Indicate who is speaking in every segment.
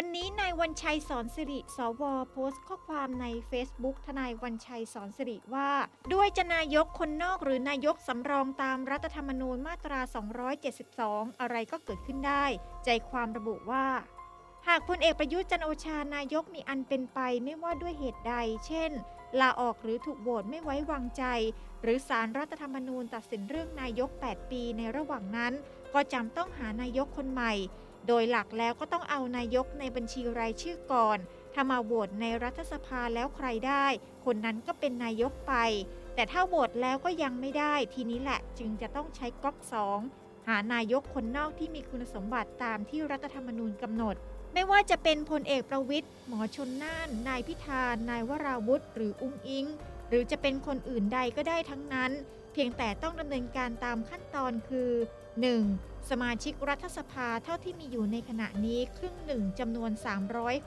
Speaker 1: วันนี้นายวันชัยสอนสิริ สว โพสต์ข้อความใน Facebook ทนายวันชัยสอนสิริว่า ด้วยจะนายกคนนอกหรือนายกสำรองตามรัฐธรรมนูญมาตรา 272 อะไรก็เกิดขึ้นได้ ใจความระบุว่า หากพลเอกประยุทธ์จันโอชานายกมีอันเป็นไปไม่ว่าด้วยเหตุใด เช่น ลาออกหรือถูกโหวตไม่ไว้วางใจ หรือสารรัฐธรรมนูญตัดสินเรื่องนายก 8 ปีในระหว่างนั้น ก็จำต้องหานายกคนใหม่ โดยหลักแล้วก็ต้องเอานายกในบัญชีรายชื่อก่อน ถ้ามาโหวตในรัฐสภาแล้วใครได้ คนนั้นก็เป็นนายกไป แต่ถ้าโหวตแล้วก็ยังไม่ได้ทีนี้แหละจึงจะต้องใช้ก๊อกสองหานายกคนนอกที่มีคุณสมบัติตามที่รัฐธรรมนูญกำหนด ไม่ว่าจะเป็นพลเอกประวิทย์หมอชนน่าน นายพิธานายวราวุธหรืออุ้งอิง หรือจะเป็นคนอื่นใดก็ได้ทั้งนั้น พียงแต่ต้องดำเนินการตามขั้นตอนคือ 1. สมาชิกรัฐสภาเท่าที่มีอยู่ในขณะนี้ครึ่งหนึ่งจำนวน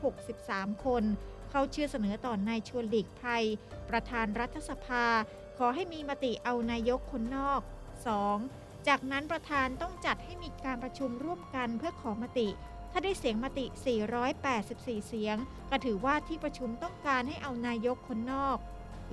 Speaker 1: 363 คน เข้าชื่อเสนอต่อนายชวนหลีกภัย ประธานรัฐสภา ขอให้มีมติเอานายกคนนอก 2. จากนั้นประธานต้องจัดให้มีการประชุมร่วมกันเพื่อขอมติ ถ้าได้เสียงมติ 484 เสียง ก็ถือว่าที่ประชุมต้องการให้เอานายกคนนอก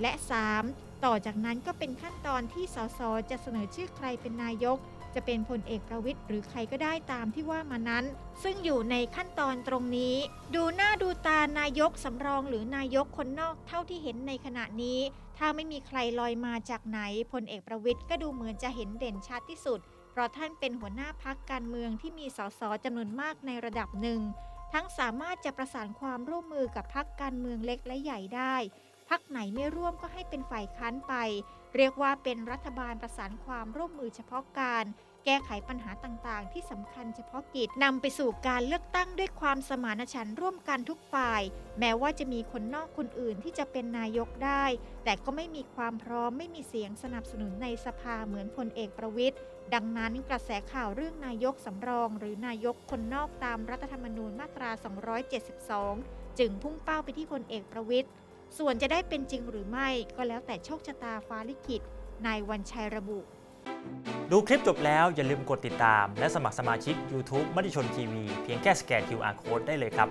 Speaker 1: และ 3. ต่อจากนั้นก็เป็นขั้นตอนที่สสจะเสนอชื่อใครเป็นนายก จะเป็นพลเอกประวิทย์หรือใครก็ได้ตามที่ว่ามานั้น ซึ่งอยู่ในขั้นตอนตรงนี้ ดูหน้าดูตานายกสำรองหรือนายกคนนอกเท่าที่เห็นในขณะนี้ ถ้าไม่มีใครลอยมาจากไหนพลเอกประวิทย์ก็ดูเหมือนจะเห็นเด่นชัดที่สุด เพราะท่านเป็นหัวหน้าพักการเมืองที่มีสสจำนวนมากในระดับหนึ่งทั้งสามารถจะประสานความร่วมมือกับพักการเมืองเล็กและใหญ่ได้ พักไหนไม่ร่วมก็ให้เป็นฝ่ายค้านไป เรียกว่าเป็นรัฐบาลประสานความร่วมมือเฉพาะการ แก้ไขปัญหาต่างๆ ที่สำคัญเฉพาะกิจนำไปสู่การเลือกตั้งด้วยความสมานฉันท์ร่วมกันทุกฝ่าย แม้ว่าจะมีคนนอกคนอื่นที่จะเป็นนายกได้ แต่ก็ไม่มีความพร้อมไม่มีเสียงสนับสนุนในสภาเหมือนพลเอกประวิทย์ดังนั้นกระแสข่าวเรื่องนายกสำรอง หรือนายกคนนอกตามรัฐธรรมนูญมาตรา 272 จึงพุ่งเป้าไปที่พลเอกประวิทย์ ส่วนจะได้เป็นจริงหรือไม่ก็แล้วแต่โชคชะตาฟ้าลิขิตนายวันชัยระบุ
Speaker 2: ดูคลิปจบแล้วอย่าลืมกดติดตาม และสมัครสมาชิก YouTube มติชนทีวีเพียงแค่สแกน QR Code ได้เลยครับ